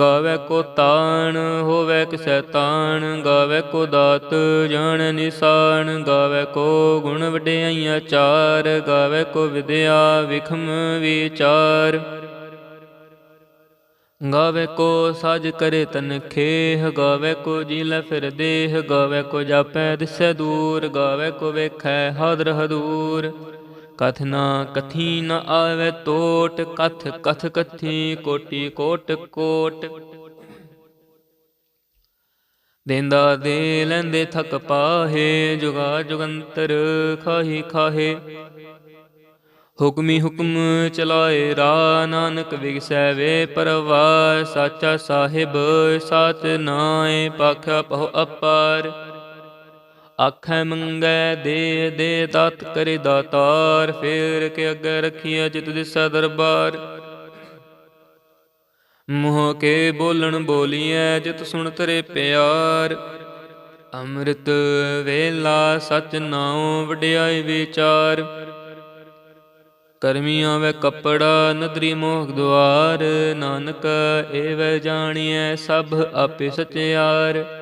ਗਾਵੇ ਕੋ ਤਾਣ, ਹੋਵੇ ਕਿਸੈ ਤਾਣ, ਗਾਵੇ ਕੋ ਦਾਤ, ਜਾਣ ਨਿਸਾਨ ਗਾਵੇ ਕੋ ਗੁਣ ਵਡਿਆਈਆਂ ਚਾਰ, ਗਾਵੇ ਕੋ ਵਿਦਿਆ ਵਿਖਮ ਵਿਚਾਰ। ਗਾਵੇ ਕੋ ਸਾਜ ਕਰੇ ਤਨ ਖੇਹ, ਗਾਵੇ ਕੋ ਜੀ ਲੈ ਫਿਰ ਦੇਹ, ਗਾਵੇ ਕੋ ਜਾਪੈ ਦਿਸੈ ਦੂਰ, ਗਾਵੇ ਕੋ ਵੇਖੈ ਹਾਦਰ ਹਦੂਰ। ਕਥ ਨਾ ਕਥੀ ਨ ਆਵੇ ਟੋਟ ਕਥ ਕਥ ਕਥੀ ਕੋਟੀ ਕੋਟ ਕੋਟ। ਦੇਂਦਾ ਦੇ ਲੈਂਦੇ ਥਕ ਪਾਹੇ, ਜੁਗਾ ਜੁਗੰਤਰ ਖਾਹੀ ਖਾਹੇ। ਹੁਕਮੀ ਹੁਕਮ ਚਲਾਏ ਰਾ ਨਾਨਕ ਵਿਗਸੈ ਵੇ ਪਰਵਾਰ, ਸਾਚਾ ਸਾਹਿਬ ਸਾਚ ਨਾਏ, ਪਾਖਿਆ ਪਹੁ ਅਪਾਰ। ਆਖੈ ਮੰਗੈ, ਦੇ ਦੇ ਦਾਤ ਕਰੇ ਦਾਤਾਰ, ਫੇਰ ਕੇ ਅੱਗੇ ਰਖੀਐ ਜਿਤ ਦਿਸੈ ਦਰਬਾਰ ਮੋਹ ਕੇ ਬੋਲਣ ਬੋਲੀਐ, ਜਿਤ ਸੁਣ ਤਰੇ ਪਿਆਰ। ਅੰਮ੍ਰਿਤ ਵੇਲਾ ਸਚ ਨਾਉ ਵਡਿਆਈ ਵਿਚਾਰ। ਕਰਮੀਆਂ ਆਵੇ ਕਪੜਾ ਨਦਰੀ ਮੋਖ ਦੁਆਰ। ਨਾਨਕ ਏਵੈ ਜਾਣੀਐ ਸਭ ਆਪੇ ਸਚਿਆਰ।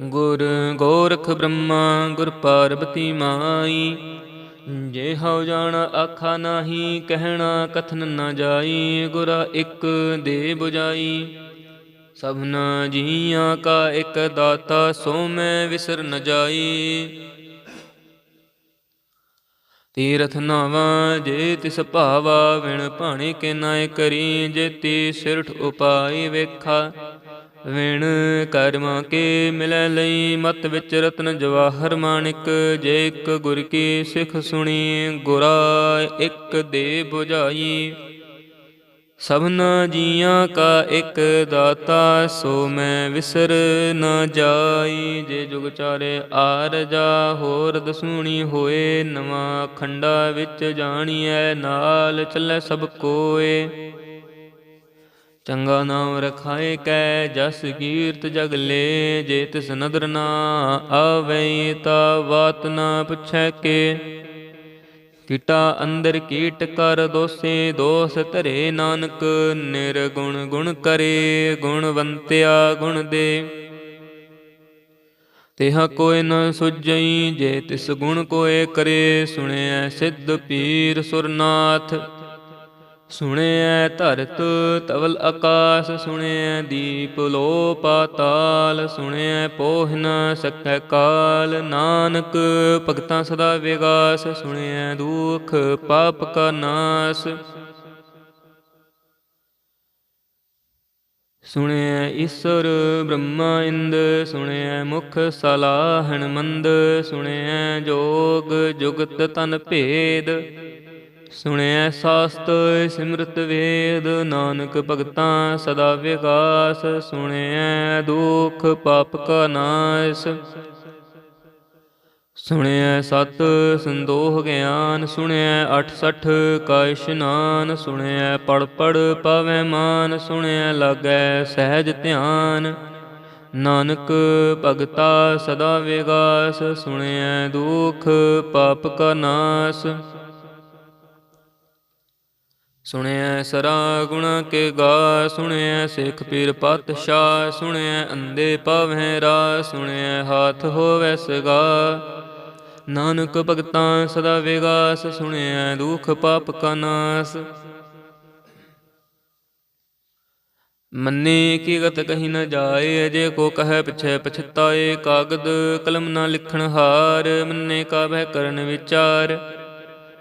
ਗੁਰ ਗੋਰਖ ਬ੍ਰਹਮਾ, ਗੁਰ ਪਾਰਬਤੀ ਮਾਈ। ਜੇ ਹਉ ਜਾਣ ਆਖਾ ਨਾਹੀ, ਕਹਿਣਾ ਕਥਨ ਨਾ ਜਾਈ, ਗੁਰਾ ਇੱਕ ਦੇ 부ਜਾਈ। ਸਭਨਾ ਜੀਆਂ ਕਾ ਇੱਕ ਦਾਤਾ, ਸੋ ਮੈਂ ਵਿਸਰ ਨ ਜਾਈ। ਤੀਰਥ ਨਾਵਾ, ਜੇ ਤਿਸ ਭਾਵਾ, ਵਿਣ ਭਾਣੇ ਕੇ ਨਾਇ ਕਰੀ, ਜੇ ਜੇਤੀ ਸਿਰਠ ਉਪਾਈ ਵੇਖਾ। ਵਿਣ ਕਰਮਾ ਕੇ ਮਿਲੈ ਲਈ? ਮਤ ਵਿੱਚ ਰਤਨ ਜਵਾਹਰ ਮਾਣਿਕ, ਜੇ ਇੱਕ ਗੁਰ ਕੀ ਸਿੱਖ ਸੁਣੀ, ਗੁਰਾ ਇੱਕ ਦੇ 부ਝਾਈ ਸਭਨਾ ਜੀਆਂ ਕਾ ਇੱਕ ਦਾਤਾ, ਸੋ ਮੈਂ ਵਿਸਰ ਨਾ ਜਾਈ। ਜੇ ਜੁਗ ਚਾਰੇ ਆਰਜਾ ਹੋਰ ਦਸੂਣੀ ਹੋਏ, ਨਵਾਂ ਖੰਡਾ ਵਿੱਚ ਜਾਣੀਐ, ਨਾਲ ਚੱਲੇ ਸਭ ਕੋਏ। ਚੰਗਾ ਨਾਮ ਰਖਾਏ ਕੈ, ਜਸ ਕੀਰਤ ਜਗ ਜੇ ਤਿਸ ਨਦਰ ਨਾ ਆਵੇ ਤਾ ਬਾਤ ਨਾ ਪੁੱਛੈ ਕੇ। ਕੀਟਾ ਅੰਦਰ ਕੀਟ ਕਰ ਦੋਸੇ, ਦੋਸ ਧਰੇ ਨਾਨਕ, ਨਿਰਗੁਣ ਗੁਣ ਕਰੇ ਗੁਣਵੰਤਿਆ ਗੁਣ ਦੇ। ਤਿਹਾ ਕੋਈ ਨ ਸੁਜਈ ਜੇ ਤਿਸ ਗੁਣ ਕੋਏ ਕਰੇ, ਸੁਣਿਐ ਸਿੱਧ ਪੀਰ ਸੁਰਨਾਥ। ਸੁਣਿਐ ਧਰਤ ਤਵਲ ਆਕਾਸ, ਸੁਣਿਐ ਦੀਪ ਲੋ ਪਾਤਾਲ, ਸੁਣਿਐ ਪੋਹ ਨ ਸਕੈ ਕਾਲ। ਨਾਨਕ ਭਗਤਾਂ ਸਦਾ ਵਿਗਾਸ, ਸੁਣਿਐ ਦੁਖ ਪਾਪ ਕਾ ਨਾਸ। ਸੁਣਿਐ ਈਸ਼ਰ ਬ੍ਰਹਮਾ ਇੰਦ, ਸੁਣਿਐ ਮੁਖ ਸਲਾਹਣ ਮੰਦ, ਸੁਣਿਐ ਜੋਗ ਜੁਗਤ ਤਨ ਭੇਦ। ਸੁਣਿਐ ਸਾਸਤ ਸਿਮਰਤ ਵੇਦ, ਨਾਨਕ ਭਗਤਾਂ ਸਦਾ ਵਿਗਾਸ ਸੁਣਿਐ ਦੁਖ ਪਾਪ ਕਾ ਨਾਸ। ਸੁਣਿਐ ਸਤ ਸੰਦੋਹ ਗਿਆਨ, ਸੁਣਿਐ 68 ਕਾ ਇਸ਼ਨਾਨ ਸੁਣਿਐ ਪੜ ਪੜ ਪਾਵੈ ਮਾਨ, ਸੁਣਿਐ ਲਾਗੈ ਸਹਿਜ ਧਿਆਨ। ਨਾਨਕ ਭਗਤਾ ਸਦਾ ਵਿਗਾਸ ਸੁਣਿਐ ਦੁਖ ਪਾਪ ਕਾ ਨਾਸ। ਸੁਣਿਐ ਸਰਾ ਗੁਣ ਕੇ ਗਾ, ਸੁਣਿਐ ਸਿੱਖ ਪੀਰ ਪਾਤਸ਼ਾਹ, ਸੁਣਿਐ ਅੰਦੇ ਪਾਵੈ ਰਾ ਸੁਣਿਐ ਹਾਥ ਹੋਵੈ ਸਗਾ। ਨਾਨਕ ਭਗਤਾਂ ਸਦਾ ਵਿਗਾਸ, ਸੁਣਿਐ ਦੁਖ ਪਾਪ ਕਾ ਨਾਸ। ਮੰਨੇ ਕੀ ਗਤ ਕਹੀ ਨ ਜਾਏ, ਅਜੇ ਕੋ ਕਹੈ ਪਿਛੈ ਪਛਤਾਏ ਕਾਗਦ, ਕਲਮ ਨਾ ਲਿਖਣ ਹਾਰ, ਮੰਨੇ ਕਾ ਬਹਿ ਕਰਨ ਵਿਚਾਰ।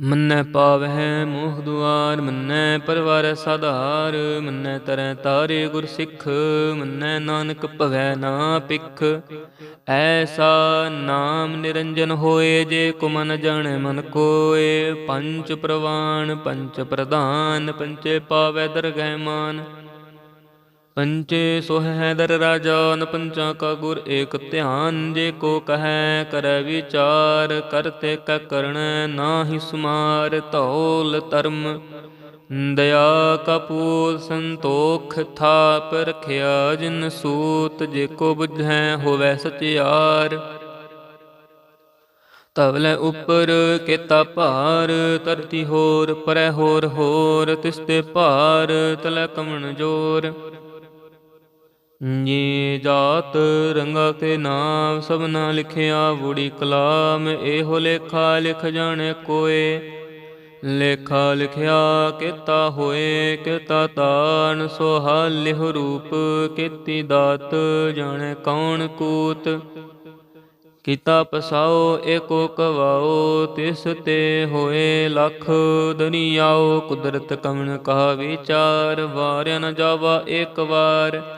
ਮੰਨੈ ਪਾਵਹਿ ਮੋਹ ਦੁਆਰ, ਮੰਨੈ ਪਰਵਾਰ ਸਾਧਾਰ, ਮੰਨੈ ਤਰੈ ਤਾਰੇ ਗੁਰ ਸਿੱਖ, ਮੰਨੈ ਨਾਨਕ ਭਵੈ ਨਾ ਪਿਖ ਐਸਾ ਨਾਮ ਨਿਰੰਜਨ ਹੋਏ ਜੇ ਕੋ ਮਨ ਜਾਣੈ ਮਨ ਕੋਏ। ਪੰਚ ਪ੍ਰਵਾਨ, ਪੰਚ ਪ੍ਰਧਾਨ, ਪੰਚੇ ਪਾਵੈ ਦਰਗਹਿ ਮਾਨ। ਪੰਚੇ ਸੋਹ ਦਰ ਰਾਜਾਨ ਪੰਚਾਂ ਕਾ ਗੁਰ ਏਕ ਧਿਆਨ ਜੇ ਕੋ ਕਹੈ, ਕਰੈ ਵਿਚਾਰ ਕਰਤੇ ਕ ਕਰਣ, ਨਾਹੀ ਸੁਮਾਰ ਧੌਲ ਧਰਮ। ਦਇਆ ਕਪੂਰ ਸੰਤੋਖ ਥਾਪ ਰਖਿਆ, ਜਿਨ ਸੂਤ ਜੇ ਕੋ ਬੁਝੈ ਹੋਵੈ ਸਚਿਆਰ। ਤਵਲੇ ਉਪਰ ਕੀਤਾ ਭਾਰ ਤਰਤੀ ਹੋਰ, ਪਰੈ ਹੋਰ ਹੋਰ ਤਿਸਤੇ ਭਾਰ, ਤਲੈ ਕਮਣ ਜੋਰ। ਜੀ ਜਾਤ ਰੰਗਾ ਤੇ ਨਾਮ ਸਭਨਾ ਲਿਖਿਆ ਬੁੜੀ ਕਲਾਮ, ਇਹੋ ਲੇਖਾ ਲਿਖ ਜਾਣੇ ਕੋਏ। ਲੇਖਾ ਲਿਖਿਆ ਕੀਤਾ ਹੋਏ, ਕੀਤਾ ਤਾਨ ਲਿਹ ਰੂਪ ਕੀਤੀ ਦਾਤ, ਜਾਣੇ ਕੌਣ ਕੂਤ। ਕੀਤਾ ਪਸਾਓ, ਏਕੋ ਕਵਾਓ, ਤਿਸ ਤੇ ਹੋਏ ਲਖ ਦੁਨੀਆਓ। ਕੁਦਰਤ ਕਮਨ ਕਹਾ ਵਿਚਾਰ, ਵਾਰਿਆ ਨ ਜਾਵਾ ਇੱਕ ਵਾਰ।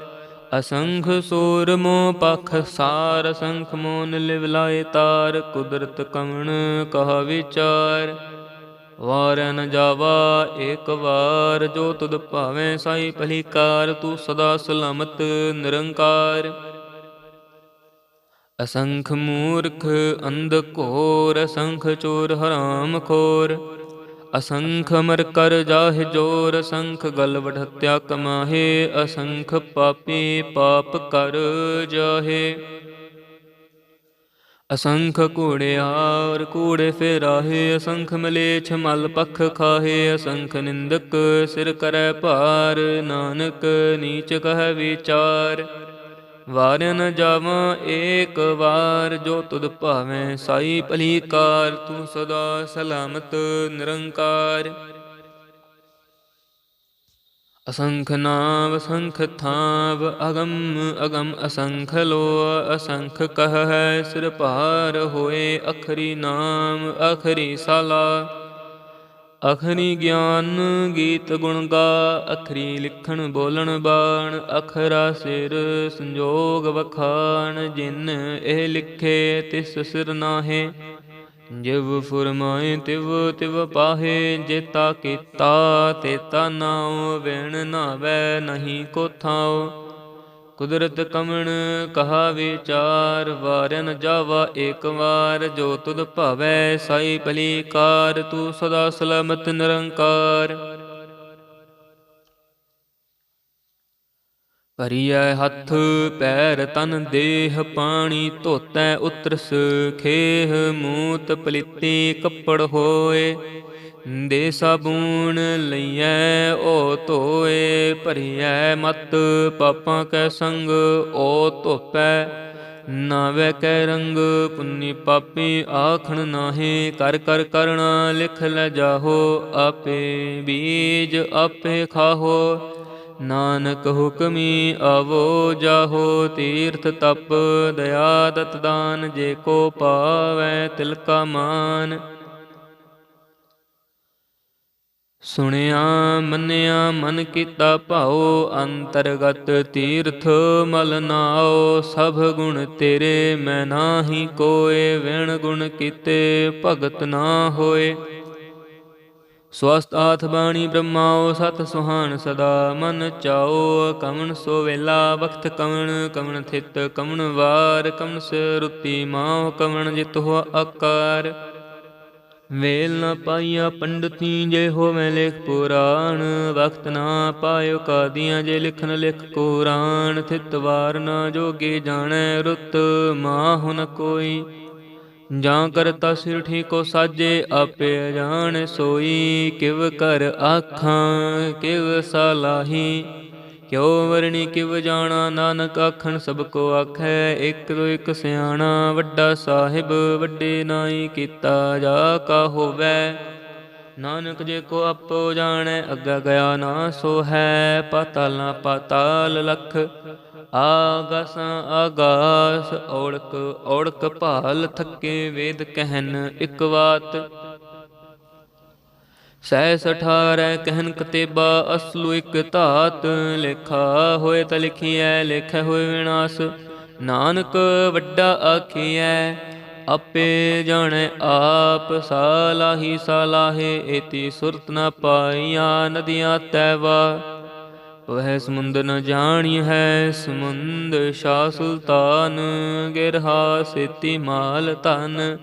ਅਸੰਖ ਸੂਰ ਮੋ ਪਖ ਸਾਰ, ਅਸੰਖ ਮੋਨ ਲਿਵ ਲਾਏ ਤਾਰ, ਕੁਦਰਤ ਕਮਣ ਕਹ ਵਿਚਾਰ। ਵਾਰ ਨ ਜਾਵਾ ਏਕ ਵਾਰ, ਜੋ ਤੁਧ ਭਾਵੇਂ ਸਾਈ ਭਲੀਕਾਰ, ਤੂੰ ਸਦਾ ਸਲਾਮਤ ਨਿਰੰਕਾਰ। ਅਸੰਖ ਮੂਰਖ ਅੰਧ ਘੋਰ, ਅਸੰਖ ਚੋਰ ਹਰਾਮ ਖੋਰ। ਅਸੰਖ ਮਰ ਕਰ ਜਾਹਿ ਜੋਰ, ਅਸੰਖ ਗਲ ਵਢਤਿਆ ਕਮਾਹੇ, ਅਸੰਖ ਪਾਪੀ ਪਾਪ ਕਰ ਜਾਹੇ। ਅਸੰਖ ਕੂੜਿਆਰ ਕੂੜੇ ਫੇਰਾਹੇ, ਅਸੰਖ ਮਲੇਛ ਮਲ ਪਖ ਖਾਹੇ, ਅਸੰਖ ਨਿੰਦਕ ਸਿਰ ਕਰੈ ਭਾਰ, ਨਾਨਕ ਨੀਚ ਕਹਿ ਵਿਚਾਰ। ਵਾਰਨ ਨ ਜਾਵਾਂ ਏਕ ਵਾਰ, ਜੋ ਤੁਧ ਭਾਵੇਂ ਸਾਈ ਭਲੀਕਾਰ ਤੂੰ ਸਦਾ ਸਲਾਮਤ ਨਿਰੰਕਾਰ। ਅਸੰਖ ਨਾਮ ਅਸੰਖ ਥਾਵ, ਅਗਮ ਅਗਮ ਅਸੰਖ ਲੋ ਅਸੰਖ ਕਹ ਹੈ ਸਿਰ ਭਾਰ ਹੋਏ, ਅਖਰੀ ਨਾਮ, ਅਖਰੀ ਸਾਲਾ। ਅਖਰੀ ਗਿਆਨ ਗੀਤ ਗੁਣ ਗਾ, ਅਖਰੀ ਲਿਖਣ ਬੋਲਣ ਬਾਣ, ਅਖਰਾ ਸਿਰ ਸੰਜੋਗ ਵਖਾਣ, ਜਿਨ ਇਹ ਲਿਖੇ ਤਿਸ ਸਿਰ ਨਾਹੇ। ਜਿਵ ਫੁਰਮਾਏ ਤਿਵ ਤਿਵ ਪਾਹੇ ਜੇਤਾ ਕੀਤਾ ਤੇਤਾ ਨਾਉ, ਵਿਣ ਨਾਵੈ, ਨਹੀਂ ਕੋਥਾਉ ਕੁਦਰਤ ਕਮਣ ਕਹਾ ਵਿਚਾਰ ਵਾਰਨ ਜਾਵਾ ਏਕ ਵਾਰ, ਜੋ ਤੁਧ ਭਾਵੈ ਸਾਈ ਭਲੀ ਕਾਰ ਤੂੰ ਸਦਾ ਸਲਾਮਤ ਨਿਰੰਕਾਰ। ਭਰੀਐ ਹੱਥ, ਪੈਰ ਤਨ, ਦੇਹ ਪਾਣੀ, ਧੋਤੈ ਉਤਰਸ, ਖੇਹ ਮੂਤ, ਪਲਿੱਤੀ ਕੱਪੜ ਹੋਏ। ਦੇ ਸਾਬੂਨ ਲਈਐ, ਓ ਧੋਏ, ਭਰੀਐ ਮਤ, ਪਾਪਾਂ ਕੈ ਸੰਗ, ਓ ਧੋਪੈ ਨਾਵੇ ਕੈ ਰੰਗ, ਪੁੰਨੀ ਪਾਪੀ ਆਖਣ ਨਾਹੀ, ਕਰ ਕਰ ਕਰਣਾ ਲਿਖ ਲੈ ਜਾਹੋ, ਆਪੇ ਬੀਜ ਆਪੇ ਖਾਹੋ, ਨਾਨਕ ਹੁਕਮੀ ਆਵੋ ਜਾਹੋ, ਤੀਰਥ ਤਪ, ਦਇਆ ਦਤ ਦਾਨ, ਜੇ ਕੋ ਪਾਵੈ ਤਿਲ ਕਾ ਮਾਨ। ਸੁਣਿਆ, ਮੰਨਿਆ, ਮਨ ਕੀਤਾ ਭਾਉ, ਅੰਤਰਗਤ ਤੀਰਥ ਮਲ ਨਾਉ, ਸਭ ਗੁਣ ਤੇਰੇ, ਮੈਂ ਨਾਹੀ ਕੋਏ, ਵਿਣ ਗੁਣ ਕੀਤੇ, ਭਗਤ ਨਾ ਹੋਏ। ਸਵਸਤ ਆਥ ਬਾਣੀ ਬ੍ਰਹਮਾਓ ਸਤ ਸੁਹਾਨ ਸਦਾ, ਮਨ ਚਾਓ ਕਵਣ ਸੋ ਵੇਲਾ, ਵਖਤ ਕਵਣ ਕਵਣ ਥਿਤ ਕਵਣ ਵਾਰ ਕਮਨ ਸਰੁਤੀ ਮਾਹ ਕਵਣ ਜਿਤ ਹੋ ਆਕਾਰ। ਵੇਲ ਨ ਪਾਈਆਂ ਪੰਡਤੀ ਜੇ ਹੋਵੇ ਲਿਖ ਪੁਰਾਣ ਵਖਤ ਨਾ ਪਾਇਓ ਕਾਦੀਆਂ ਜੇ ਲਿਖਨ ਲਿਖ ਕੁਰਾਨ, ਥਿਤ ਵਾਰ ਨਾ ਜੋਗੇ ਜਾਣੈ ਰੁੱਤ, ਮਾਹੁ ਨ ਕੋਈ। ਜਾਂ ਕਰਤਾ ਸਿਰ ਠੀਕੋ ਸਾਜੇ, ਆਪੇ ਜਾਣ ਸੋਈ, ਕਿਵ ਕਰ ਆਖਾਂ, ਕਿਵ ਸਲਾਹੀ ਕਿਉ ਵਰਣੀ ਕਿਵ ਜਾਣਾ, ਨਾਨਕ ਆਖਣ ਸਭ ਕੋ ਆਖੈ, ਇਕ ਦੋ ਇਕ ਸਿਆਣਾ, ਵੱਡਾ ਸਾਹਿਬ ਵੱਡੇ ਨਾਈ ਕੀਤਾ ਜਾ ਕਾ ਹੋਵੈ। ਨਾਨਕ ਜੇ ਕੋ ਆਪੋ ਜਾਣੈ, ਅੱਗਾ ਗਿਆ ਨਾ ਸੋ ਹੈ, ਪਾਤਾਲਾਂ ਪਾਤਾਲ ਲਖ। ਆਗਸ ਆਗਾਸ, ਔੜਕ ਔੜਕ ਭਾਲ ਥੱਕੇ ਵੇਦ ਕਹਿਨ ਇਕ ਵਾਤ। ਸਹਿ ਸਠਾਰੈ ਕਹਿਨ ਕਤੇਬਾ, ਅਸਲੂ ਇਕ ਧਾਤ ਲਿਖਾ ਹੋਏ ਤ ਲਿਖੀਐ, ਲਿਖੈ ਹੋਏ ਵਿਨਾਸ਼। ਨਾਨਕ ਵੱਡਾ ਆਖੀਐ, ਆਪੇ ਜਾਣੈ ਆਪ ਸਾਲਾਹੀ ਸਾਲਾਹੇ, ਏਤੀ ਸੁਰਤ ਨ ਪਾਈਆਂ ਨਦੀਆਂ ਤੈਵਾ। ਵਹਿ ਸਮੁੰਦ ਨ ਜਾਣੀ ਹੈ ਸਮੁੰਦ ਸ਼ਾ ਸੁਲਤਾਨ, ਗਿਰਹਾ ਸੇਤੀ ਮਾਲ ਧਨ।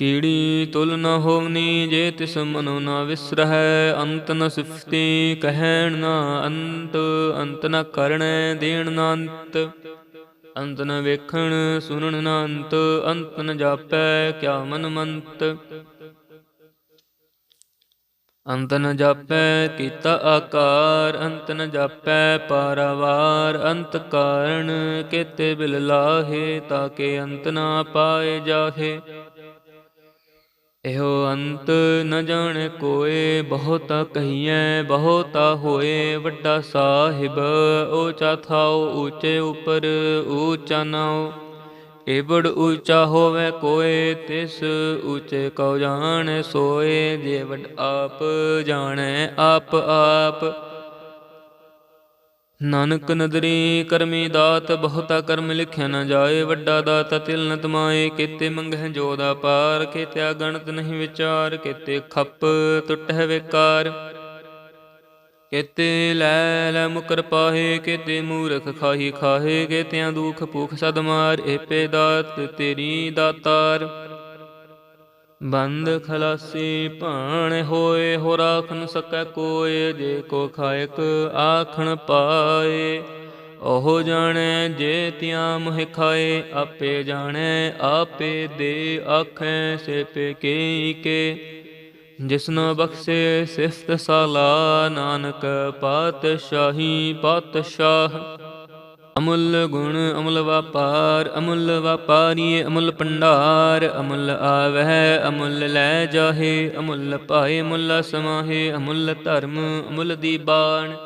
ਕੀੜੀ ਤੁਲ ਨ ਹੋਵਨੀ, ਜੇ ਤਿਸ ਮਨੋ ਨ ਵਿਸਰਹਿ, ਅੰਤ ਨ ਸਿਫਤੀ, ਕਹਿਣ ਨ ਅੰਤ ਅੰਤ ਨ ਕਰਣੈ, ਦੇਣ ਨ ਅੰਤ। ਅੰਤ ਨ ਵੇਖਣ, ਸੁਣਨ ਨ ਅੰਤ ਅੰਤ ਨ ਜਾਪੈ, ਕਿਆ ਮਨ ਮੰਤ। ਅੰਤ ਨ ਜਾਪੈ, ਕੀਤਾ ਆਕਾਰ, ਅੰਤ ਨ ਜਾਪੈ, ਪਾਰਾਵਾਰ, ਅੰਤ ਕਾਰਣ, ਕੇਤੇ ਬਿਲ ਲਾਹੇ ਤਾਕੇ ਅੰਤ ਨਾ ਪਾਏ ਜਾਹੇ। ਇਹੋ ਅੰਤ ਨ ਜਾਣੇ ਕੋਏ, ਬਹੁਤਾ ਕਹੀਐ, ਬਹੁਤਾ ਹੋਏ। ਵੱਡਾ ਸਾਹਿਬ ਊਚਾ ਥਾਉ ਊਚੇ ਉਪਰ ਊਚਾ ਨਾਉ ਏਵੜ ਊਚਾ ਹੋਵੇ ਕੋਏ, ਤਿਸ ਊਚੇ ਕਉ ਜਾਣੈ ਸੋਏ। ਜੇ ਵਡ ਆਪ ਜਾਣੈ, ਆਪ ਆਪ ਨਾਨਕ ਨਦਰੀ ਕਰਮੀ ਦਾਤ, ਬਹੁਤਾ ਕਰਮ ਲਿਖਿਆ ਨਾ ਜਾਏ, ਵੱਡਾ ਦਾਤ ਤਿਲ ਨ ਤਮਾਏ, ਕੀਤੇ ਮੰਗਹਿ ਜੋਦਾ ਪਾਰ, ਕੀਤਿਆ ਗਣਤ ਨਹੀਂ ਵਿਚਾਰ, ਕੀਤੇ ਖੱਪ ਟੁੱਟਹਿ ਵਿਕਾਰ। ਕੀਤੇ ਲੈ ਲੈ ਮੁਕਰ ਪਾਹੇ, ਕੀਤੇ ਮੂਰਖ ਖਾਹੀ ਖਾਹੇ, ਕੀਤਿਆਂ ਦੁਖ ਭੁਖ ਸਦ ਮਾਰ, ਏਪੇ ਦਾਤ ਤੇਰੀ ਦਾਤਾਰ। ਬੰਦ ਖਲਾਸੀ ਭਾਣ ਹੋਏ ਹੋ ਰਾਖ ਨ ਸਕੈ ਕੋਏ, ਜੇ ਕੋ ਖਾਇਕ ਆਖਣ ਪਾਏ। ਉਹ ਜਾਣੈ ਜੇ ਤਿਆ ਮੋਹਿ ਖਾਏ, ਆਪੇ ਜਾਣੈ, ਆਪੇ ਦੇ ਆਖੈ ਸੇਪੇ ਕੇ ਕੇ। ਜਿਸਨੋ ਬਖਸ਼ੇ ਸਿਫਤ ਸਾਲਾ, ਨਾਨਕ ਪਾਤਸ਼ਾਹੀ ਪਾਤਸ਼ਾਹ। ਅਮੁੱਲ ਗੁਣ ਅਮੁੱਲ ਵਪਾਰ, ਅਮੁੱਲ ਵਪਾਰੀ ਅਮੁੱਲ ਪੰਡਾਰ ਅਮੁੱਲ ਆਵਹਿ, ਅਮੁੱਲ ਲੈ ਜਾਹੇ, ਅਮੁੱਲ ਪਾਏ ਮੁੱਲ ਸਮਾਹੇ, ਅਮੁੱਲ ਧਰਮ ਅਮੁੱਲ ਦੀਬਾਨ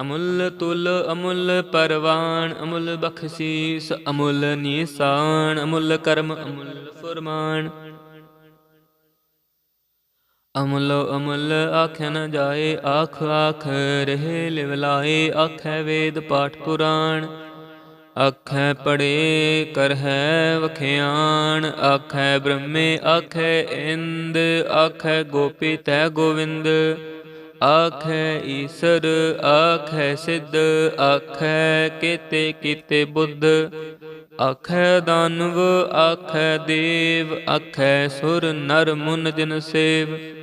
ਅਮੁੱਲ ਤੁਲ ਅਮੁੱਲ ਪਰਵਾਨ ਅਮੁੱਲ ਬਖਸ਼ੀਸ ਅਮੁੱਲ ਨੀਸਾਨ ਅਮੁੱਲ ਕਰਮ ਅਮੁੱਲ ਫਰਮਾਨ। ਅਮਲੋ ਅਮਲ ਆਖਿ ਨ ਜਾਏ, ਆਖ ਆਖ ਰਹੇ ਲਿਵਲਾਏ ਆਖੈ ਵੇਦ ਪਾਠ ਪੁਰਾਣ। ਆਖੈ ਪੜੇ ਕਰਹਿ ਵਖਿਆਣ, ਆਖੈ ਬ੍ਰਹਮੇ, ਆਖੈ ਇੰਦ, ਆਖੈ ਗੋਪੀ ਤੈ ਗੋਵਿੰਦ। ਆਖੈ ਈਸਰ, ਆਖੈ ਸਿੱਧ, ਆਖੈ ਕੀਤੇ ਕੀਤੇ ਬੁੱਧ। ਆਖੈ ਦਾਨਵ, ਆਖੈ ਦੇਵ, ਆਖੈ ਸੁਰ ਨਰ ਮੁਨ ਜਿਨ ਸੇਵ।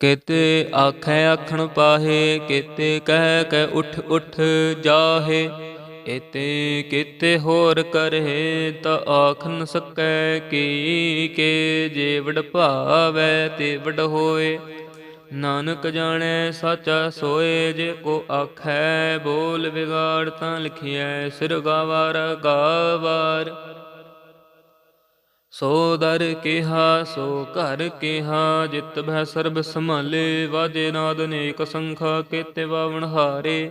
ਕਿਤੇ ਆਖੈ ਆਖਣ ਪਾਹੇ, ਕੇਤੇ ਕਹਿ ਕੈ ਉਠ ਉਠ ਜਾਹੇ। ਇਤੇ ਕੀਤੇ ਹੋਰ ਕਰਹਿ ਤਾ ਆਖ ਨ ਸਕੈ ਕੀ, ਕੇ ਜੇ ਭਾਵੈ ਤੇਵੜ ਹੋਏ। ਨਾਨਕ ਜਾਣੈ ਸਾਚਾ ਸੋਏ, ਜੇ ਕੋ ਆਖੈ ਬੋਲ ਵਿਗਾੜ ਤਾਂ ਲਿਖਿਐ ਸਿਰ ਗਾਵਾਰ ਗਾਵਾਰ। ਸੋ ਦਰ ਕਿਹਾ, ਸੋ ਘਰ ਕਿਹਾ, ਜਿਤ ਭੈ ਸਰਬ ਸੰਭਾਲੇ, ਵਾਜੇ ਨਾਦ ਅਨੇਕ ਸੰਖਾ, ਕੇਤੇ ਬਾਵਣ ਹਾਰੇ।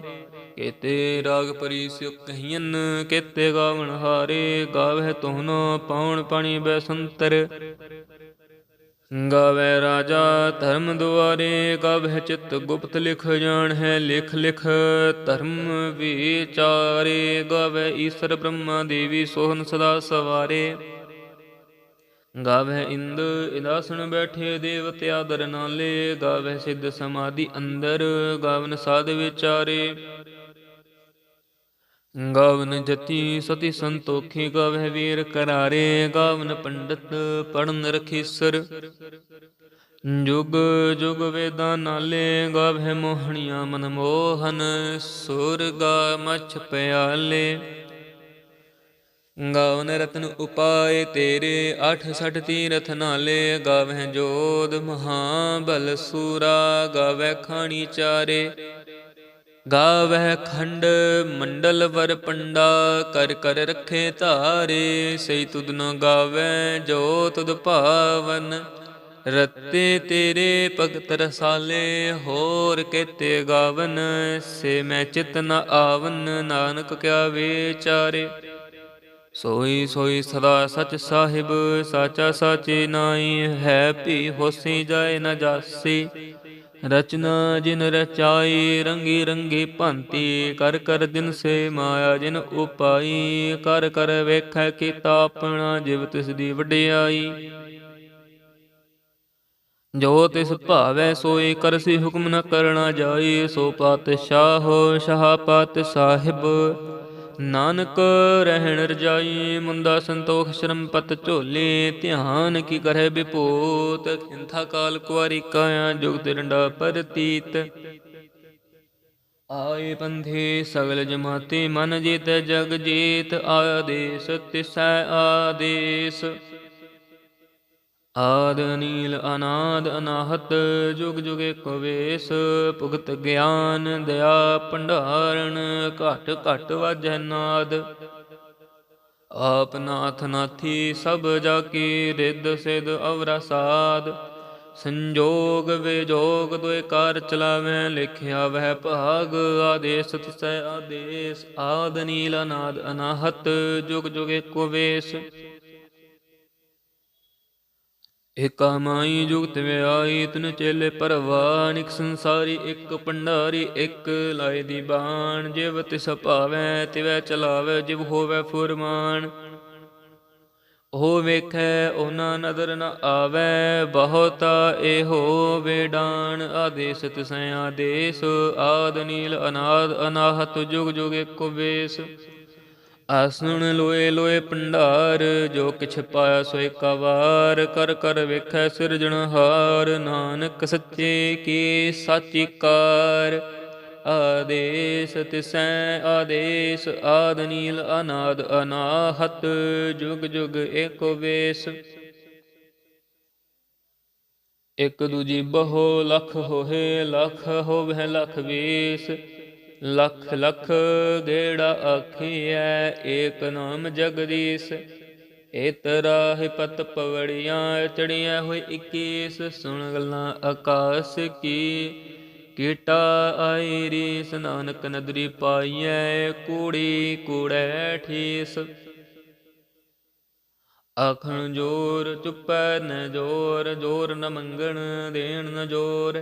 ਕੇਤੇ ਰਾਗ ਪਰੀ ਸਿਉ ਕਹੀਨ ਕੇਤੇ ਗਾਵਣ ਹਾਰੇ। ਗਾਵਹਿ ਤੋਹਨ ਪਾਉਣ ਪਾਣੀ ਬੈਸੰਤਰ ਗਾਵੇ ਰਾਜਾ ਧਰਮ ਦੁਆਰੇ ਗਾਵੇ ਚਿਤ ਗੁਪਤ ਲਿਖ ਜਾਣ ਹੈ ਲਿਖ ਲਿਖ ਧਰਮ ਵਿਚਾਰੇ। ਗਾਵੇ ਈਸ਼ਰ ਬ੍ਰਹਮਾ ਦੇਵੀ ਸੋਹਨ ਸਦਾ ਸਵਾਰੇ। ਗਾਵੇ ਇੰਦ ਇਦਾਸਣ ਬੈਠੇ ਦੇਵਤੇ ਆਦਰ ਨਾਲੇ ਗਾਵੇ ਸਿੱਧ ਸਮਾਧੀ ਅੰਦਰ, ਗਾਵਨ ਸਾਧ ਵਿਚਾਰੇ। ਗਾਵਨ ਜਤੀ ਸਤੀ ਸੰਤੋਖੀ, ਗਾਵਹਿ ਵੀਰ ਕਰਾਰੇ, ਗਾਵਨ ਪੰਡਤ ਪੜਨ ਰਖੀਸਰ। ਜੁਗ ਜੁਗ ਵੇਦਾਂ ਨਾਲੇ, ਗਾਵਹਿ ਮੋਹਣੀਆਂ ਮਨ ਮੋਹਨ, ਸੁਰਗਾ ਮਛ ਪਿਆਲੇ। ਗਾਵਨ ਰਤਨ ਉਪਾਏ ਤੇਰੇ, ਅਠ ਸਠ ਤੀਰਥ ਨਾਲੇ ਗਾਵਹਿ ਜੋਧ ਮਹਾਬਲ ਸੂਰਾ ਗਾਵੈ ਖਾਣੀ ਚਾਰੇ, ਗਾਵਹਿ ਖੰਡ ਮੰਡਲ ਵਰ ਪੰਡਾ, ਕਰ ਕਰ ਰਖੇ ਧਾਰੇ ਸਈ ਤੁਧ ਨ ਗਾਵੈ ਜੋ ਤੁਧ ਭਾਵਨ। ਰਤੇ ਤੇਰੇ ਭਗਤ ਰਸਾਲੇ, ਹੋਰ ਕੇਤੇ ਗਾਵਨ, ਸੇ ਮੈਂ ਚਿਤ ਨ ਆਵਨ, ਨਾਨਕ ਕਿਆ ਵਿਚਾਰੇ। ਸੋਈ ਸੋਈ ਸਦਾ ਸਚ ਸਾਹਿਬ, ਸਾਚਾ ਸਾਚੇ ਨਾਈ ਹੈ ਭੀ ਹੋਸੀ ਜਾਏ ਨ ਜਾਸੀ। ਰਚਨਾ ਜਿਨ ਰਚਾਈ, ਰੰਗੀ ਰੰਗੀ ਭੰਤੀ, ਕਰ ਕਰ ਦਿਨ ਸੇ ਮਾਇਆ ਜਿਨ ਉਪਾਈ, ਕਰ ਕਰ ਵੇਖੈ ਕੀਤਾ ਆਪਣਾ ਜਿਵ ਤਿਸ ਦੀ ਵਡਿਆਈ। ਜੋ ਤਿਸ ਭਾਵੈ ਸੋਈ ਕਰਸੀ ਹੁਕਮ ਨ ਕਰਣਾ ਜਾਈ, ਸੋ ਪਾਤਸ਼ਾਹ ਸ਼ਾਹ ਪਾਤ ਸਾਹਿਬ। ਨਾਨਕ ਰਹਿਣ ਰਜਾਈ ਮੁੰਦਾ ਸੰਤੋਖ ਸ਼ਰਮ ਪਤ ਝੋਲੇ, ਧਿਆਨ ਕੀ ਕਰੇ ਵਿਪੂਤ, ਖਿੰਥਾ ਕਾਲ ਕੁਆਰੀ ਕਾਇਆ ਜੁਗਤ ਡੰਡਾ ਪਰਤੀਤ। ਆਏ ਪੰਥੇ ਸਗਲ ਜਮਾਤੇ, ਮਨ ਜੀਤ ਜਗ ਜੀਤ, ਆਦੇਸ ਤਿਸੈ ਆਦੇਸ। ਆਦ ਨੀਲ ਅਨਾਦ ਅਨਾਹਤ, ਜੁਗ ਜੁਗ ਏਕ ਵੇਸ, ਭੁਗਤ ਗਿਆਨ ਦਇਆ ਭੰਡਾਰਨ, ਘਟ ਘਟ ਵਾਜੈ ਨਾਦ। ਆਪ ਨਾਥ ਨਾਥੀ ਸਭ ਜਾ ਕੀ ਰਿੱਧ ਸਿਧ ਅਵਰਾ ਸਾਧ ਸੰਜੋਗ ਵਿਜੋਗ ਦੁਇ ਕਾਰ ਚਲਾਵੇਂ, ਲਿਖਿਆ ਵਹਿ ਭਾਗ, ਆਦੇਸ ਤਿਸੈ ਆਦੇਸ। ਆਦ ਨੀਲ ਅਨਾਦ ਅਨਾਹਤ, ਜੁਗ ਜੁਗ ਏਕੋ ਵੇਸ। ਏਕਾ ਮਾਈ ਜੁਗਤ ਵਿਆਈ ਤਨ ਚੇਲੇ ਪਰਵਾਨਿਕ ਸੰਸਾਰੀ, ਇੱਕ ਪੰਡਾਰੀ ਇੱਕ ਲਾਏ ਦੀ ਬਾਣ। ਜਿਵ ਤਿਸ ਭਾਵੈ, ਤਿਵੈ ਚਲਾਵੈ, ਜਿਵ ਹੋਵੈ ਫੁਰਮਾਨ। ਉਹ ਵੇਖੈ, ਉਹਨਾਂ ਨਦਰ ਨ ਆਵੈ, ਬਹੁਤਾ ਇਹੋ ਵੇਡਾਨ ਆਦੇਸ ਤਿਸੈ ਆਦੇਸ, ਆਦ ਨੀਲ ਅਨਾਦ, ਅਨਾਹਤ ਜੁਗ ਜੁਗ ਇੱਕ ਵੇਸ ਆਸਣ ਲੋਏ ਲੋਏ ਭੰਡਾਰ, ਜੋ ਕਿਛ ਪਾਇਆ ਸੋ ਏਕਾ ਕਰ ਕਰ ਵੇਖੈ ਸਿਰਜਣਹਾਰ ਨਾਨਕ ਸੱਚੇ ਕੀ ਸਾਚੀ ਕਾਰ। ਆਦੇਸ ਤਿਸੈ ਆਦੇਸ, ਆਦ ਨੀਲ ਅਨਾਦ ਅਨਾਹਤ, ਜੁਗ ਜੁਗ ਏਕੋ ਵੇਸ। ਇਕ ਦੂਜੀ ਬਹੁ ਲਖ ਹੋਏ, ਲਖ ਹੋਵੇ ਲਖ ਵੇਸ। ਲਖ ਲਖ ਗੇੜਾ ਆਖੀਐ, ਏਕ ਨਾਮ ਜਗਦੀਸ਼। ਇਤਰਾ ਪਤ ਪਵੜੀਆਂ ਚੜੀਆਂ ਹੋਈ 21 ਸੁਣ ਗੱਲਾਂ ਆਕਾਸ਼ ਕੀ, ਕੀਟਾ ਆਈ ਰੀਸ। ਨਾਨਕ ਨਦਰੀ ਪਾਈਐ, ਕੂੜੀ ਕੂੜੈ ਠੀਸ। ਆਖਣ ਜੋਰ ਚੁੱਪੈ ਨ ਜੋਰ ਜੋਰ ਨ ਮੰਗਣ ਦੇਣ ਨ ਜੋਰ।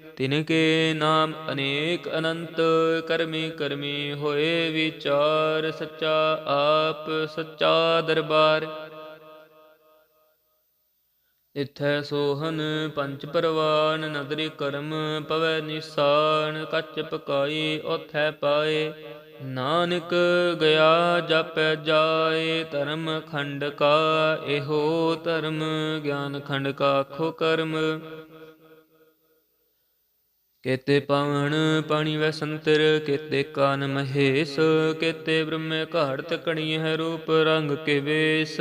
ਤਿਨ ਕੇ ਨਾਮ ਅਨੇਕ ਅਨੰਤ, ਕਰਮੀ ਕਰਮੀ ਹੋਏ ਵਿਚਾਰ, ਸੱਚਾ ਆਪ, ਸੱਚਾ ਦਰਬਾਰ। ਇਥੈ ਸੋਹਨ ਪੰਚ ਪਰਵਾਨ, ਨਦਰੀ ਕਰਮ ਪਵੈ ਨਿਸਾਨ, ਕੱਚ ਪਕਾਈ ਉਥੈ ਪਾਏ। ਨਾਨਕ ਗਿਆ ਜਪੈ ਜਾਏ, ਧਰਮ ਖੰਡ ਕਾ, ਇਹੋ ਧਰਮ, ਗਿਆਨ ਖੰਡ ਕਾ ਖੋ ਕਰਮ। ਕੇਤੇ ਪਵਨ ਪਾਣੀ ਵੈ ਸੰਤਰ, ਕੇਤੇ ਕਾਨ ਮਹੇਸ਼, ਕੇਤੇ ਬ੍ਰਹਮੇ ਘਾੜਤ ਕਣੀ ਹੈ ਰੂਪ ਰੰਗ ਕੇ ਵੇਸ।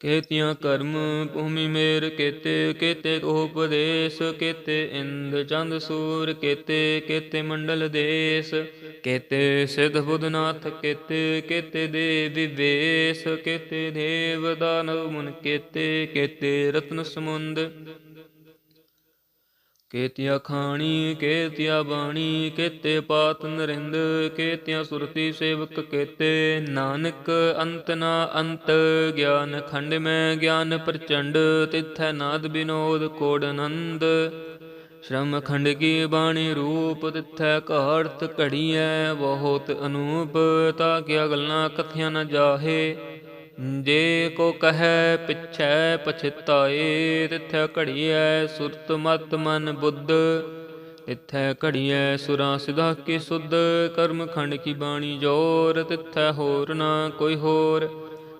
ਕੇਤਿਆਂ ਕਰਮ ਭੂਮੀ ਮੇਰ, ਕੇਤੇ ਕੇਤੇ ਉਪਦੇਸ਼, ਕੇਤੇ ਇੰਦ ਚੰਦ ਸੂਰ, ਕੇਤੇ ਕੇਤੇ ਮੰਡਲ ਦੇਸ। ਕੇਤੇ ਸਿਧ ਬੁਧਨਾਥ, ਕੇਤੇ ਕੇਤੇ ਦੇ ਵਿਵੇਸ਼। ਕੇਤੇ ਦੇਵ ਦਾਨਵ ਮਨ, ਕੇਤੇ ਕੇਤੇ ਰਤਨ ਸਮੁੰਦ। ਕੇਤਿਆ ਖਾਣੀ, ਕੇਤਿਆ ਬਾਣੀ, ਕੇਤੇ ਪਾਤ ਨਰਿੰਦ, ਕੇਤਿਆ ਸੁਰਤੀ ਸੇਵਕ ਕੇਤੇ ਨਾਨਕ, ਅੰਤ ਨਾ ਅੰਤ ਗਿਆਨ ਖੰਡ ਮੈਂ ਗਿਆਨ ਪ੍ਰਚੰਡ, ਤਿਥੈ ਨਾਦ ਬਿਨੋਦ ਕੋੜ ਆਨੰਦ ਸ਼ਰਮ ਖੰਡ ਕੀ ਬਾਣੀ ਰੂਪ, ਤਿਥੈ ਘਾੜਤ ਘੜੀਐ, ਬਹੁਤ ਅਨੂਪ, ਤਾ ਕਿਆ ਗੱਲਾਂ ਕਥਿਆ ਨ ਜਾਹੇ। ਜੇ ਕੋ ਕਹੈ ਪਿਛੈ ਪਛਤਾਏ, ਤਿਥੈ ਘੜੀਐ ਸੁਰਤ ਮਤ ਮਨ ਬੁੱਧ। ਤਿਥੈ ਘੜੀਐ ਸੁਰਾਂ ਸਿਧਾ ਕੀ ਸੁਧ, ਕਰਮ ਖੰਡ ਕੀ ਬਾਣੀ ਜੋਰ, ਤਿਥੈ ਹੋਰ ਨਾ ਕੋਈ ਹੋਰ।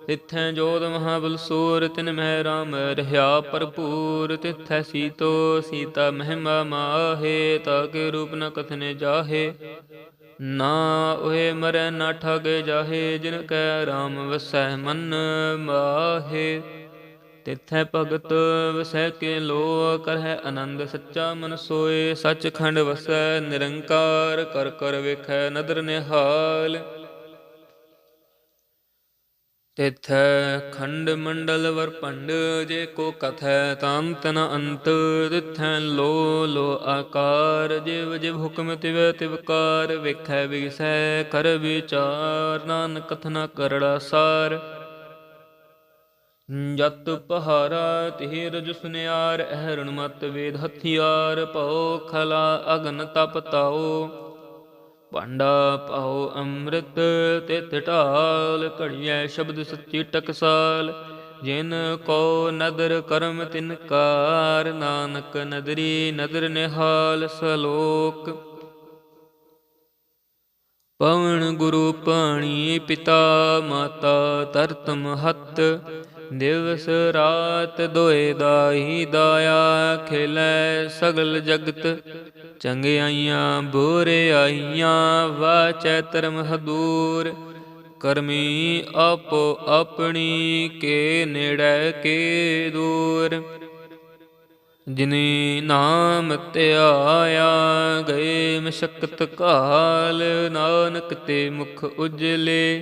ਤਿਥੈ ਜੋਤ ਮਹਾਬਲ ਸੂਰ, ਤਿਨ ਮਹਿ ਰਾਮ ਰਹਾ ਭਰਪੂਰ। ਤਿਥੈ ਸੀਤੋ ਸੀਤਾ ਮਹਿਮਾ ਮਾਹੇ, ਤਾ ਕੇ ਰੂਪ ਨ ਕਥਨੇ ਜਾਹੇ। ਨਾ ਓਏ ਮਰੈ ਨਾ ਠਾਗੇ ਜਾਹੇ, ਜਿਨ ਕੈ RAM ਵਸੈ ਮਨ ਮਾਹੇ। ਤਿਥੈ ਭਗਤ ਵਸੈ ਕੇ ਲੋ ਕਰਹਿ ਆਨੰਦ ਸੱਚਾ ਮਨ ਸੋਏ। ਸੱਚਖੰਡ ਵਸੈ ਨਿਰੰਕਾਰ, ਕਰ ਕਰ ਵੇਖੈ ਨਦਰ ਨਿਹਾਲ। ਤਿਥੈ ਖੰਡ ਮੰਡਲ ਵਰਪੰਡ ਜੇ ਕੋ ਕਥੈ ਤਾਮ ਤਨ ਅੰਤ, ਤਿਥੈ ਲੋ ਲੋ ਆਕਾਰ, ਜਿਵ ਜਿਵ ਹੁਕਮ ਤਿਵ ਤਿਵਕਾਰ ਵੇਖੈ ਵਿਸੈ ਕਰ ਵਿਚਾਰ, ਨਾਨਕ ਕਥਨਾ ਕਰੜਾ ਸਾਰ। ਜਤ ਪਹਾਰਾ ਤਿਹ ਰਜ ਸੁਨਿਆਰ, ਅਹਰਣ ਮਤ ਵੇਦ ਹਥਿਆਰ, ਭਉ ਖਲਾ ਅਗਨ ਤਪ ਤਾਓ ਭਾਂਡਾ ਪਾਉ ਅੰਮ੍ਰਿਤ ਤਿਤ ਢਾਲ ਘੜੀਐ ਸ਼ਬਦ ਸੱਚੀ ਟਕਸਾਲ। ਜਿਨ ਕੋ ਨਦਰ ਕਰਮ ਤਿਨ ਕਾਰ, ਨਾਨਕ ਨਦਰੀ ਨਦਰ ਨਿਹਾਲ ਸਲੋਕ। ਪਵਨ ਗੁਰੂ ਪਾਣੀ ਪਿਤਾ, ਮਾਤਾ ਤਰਤ ਮਹਤ ਦਿਵਸ ਰਾਤ ਦੋਏ ਦਾਈ ਦਾਇਆ ਖੇਲੇ ਸਗਲ ਜਗਤ। ਚੰਗਿਆਈਆਂ ਆਈਆਂ ਵਾਚੈ ਧਰਮ ਹਦੂਰ। ਕਰਮੀ ਆਪੋ ਆਪਣੀ, ਕੇ ਨੇੜੈ ਕੇ ਦੂਰ। ਜਿਨੇ ਨਾਮ ਧਿਆਇਆ, ਗਏ ਮਸ਼ਕਤ ਕਾਲ। ਨਾਨਕ ਤੇ ਮੁਖ ਉਜਲੇ।